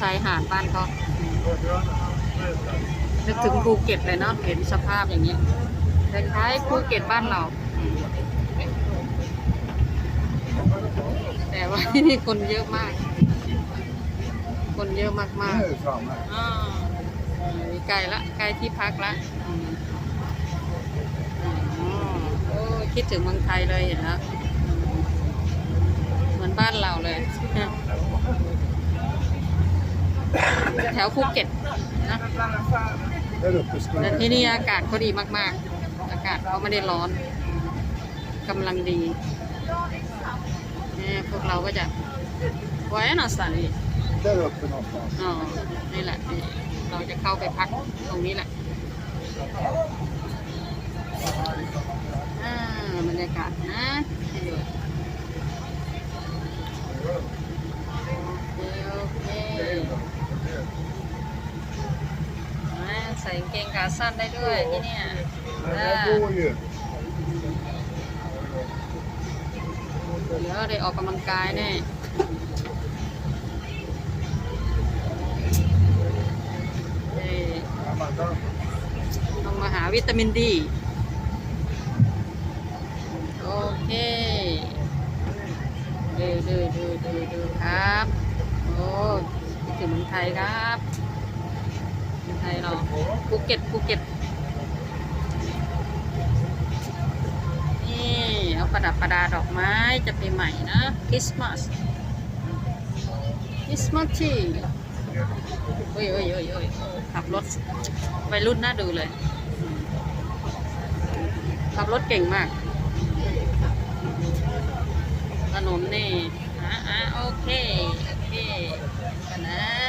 ชายหาดบ้านเขานึกถึงภูเก็ตเลยเนาะเห็นสภาพอย่างเงี้ยคล้ายภูเก็ตบ้านเรา แต่ว่าที่นี่คนเยอะมาก คนเยอะมากๆ Nej, det är framme. อ่ามีใกล้ละใกล้ที่พักละโอ้ยคิดถึงเมืองไทยเลยเห็นแล้วเหมือนบ้านเราเลย แถวภูเก็ตนะ Där uppe ska แต่ det ที่นี่อากาศเขาดีมากๆ อากาศเขาไม่ได้ร้อนกำลังดีเนี่ยพวกเราก็จะไว้หน่อยสันนี่ Där uppe någonstans. อ๋อนี่แหละนี่เราจะเข้าไปพักตรงนี้แหละอ่าบรรยากาศนะ กางเกงขาสั้นได้ด้วยที่เนี่ย Det อ่า där går ju. เดี๋ยวได้ออกกำลังกายแน่เอ้ย Ja, man kan ต้องมาหาวิตามินดี โอเคดูดูดูดูดูครับ โอ้คิดถึงเมืองไทยครับเมืองไทยเราภูเก็ตภูเก็ตนี่เอาประดับประดาดอกไม้จะปีใหม่นะคริสต์มาสคริสต์มาสที่โอ้ยโอ้ยโอ้ยโอ้ยขับรถวัยรุ่นน่าดูเลย ขับรถเก่งมากถนนนี่อะอะโอเค โอเคกันนะ